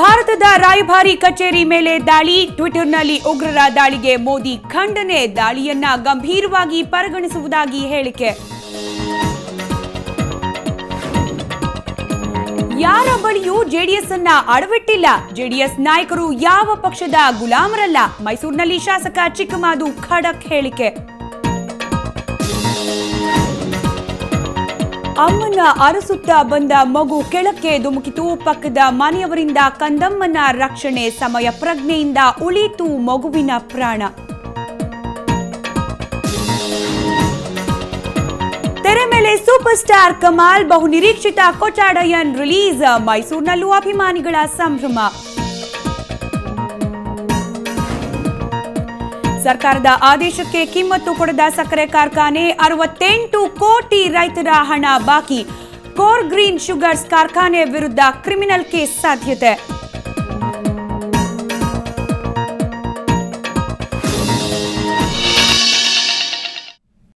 ಭಾರತದ ರಾಯಭಾರಿ ಕಚೇರಿ ಮೇಲೆ ದಾಳಿ. ಟ್ವಿಟರ್ನಲ್ಲಿ ಉಗ್ರರ ದಾಳಿಗೆ ಮೋದಿ ಖಂಡನೆ. ದಾಳಿಯನ್ನ ಗಂಭೀರವಾಗಿ ಪರಿಗಣಿಸುವುದಾಗಿ ಹೇಳಿಕೆ. ಯಾರ ಬಳಿಯೂ ಜೆಡಿಎಸ್ ಅನ್ನ ಅಡವಿಟ್ಟಿಲ್ಲ. ಜೆಡಿಎಸ್ ನಾಯಕರು ಯಾವ ಪಕ್ಷದ ಗುಲಾಮರಲ್ಲ? ಮೈಸೂರಿನಲ್ಲಿ ಶಾಸಕ ಚಿಕ್ಕಮಾದು ಖಡಕ್ ಹೇಳಿಕೆ. ಅಮ್ಮನ ಅರಸುತ್ತಾ ಬಂದ ಮಗು ಕೆಳಕ್ಕೆ ಧುಮುಕಿತು. ಪಕ್ಕದ ಮನೆಯವರಿಂದ ಕಂದಮ್ಮನ ರಕ್ಷಣೆ ಸಮಯ ಪ್ರಜ್ಞೆಯಿಂದ ಉಳಿತು ಮಗುವಿನ ಪ್ರಾಣ. ತೆರೆ ಮೇಲೆ ಸೂಪರ್ ಸ್ಟಾರ್ ಕಮಾಲ್ ಬಹುನಿರೀಕ್ಷಿತ ಕೊಚಾಡಯನ್ ರಿಲೀಸ್. ಮೈಸೂರಿನಲ್ಲೂ ಅಭಿಮಾನಿಗಳ ಸಂಭ್ರಮ. ಸರ್ಕಾರದ ಆದೇಶಕ್ಕೆ ಕಿಮ್ಮತ್ತು ಕೊಡದ ಸಕ್ಕರೆ ಕಾರ್ಖಾನೆ ಅರವತ್ತೆಂಟು ಕೋಟಿ ರೈತರ ಹಣ ಬಾಕಿ. ಕೋರ್ ಗ್ರೀನ್ ಶುಗರ್ಸ್ ಕಾರ್ಖಾನೆ ವಿರುದ್ಧ ಕ್ರಿಮಿನಲ್ ಕೇಸ್ ಸಾಧ್ಯತೆ.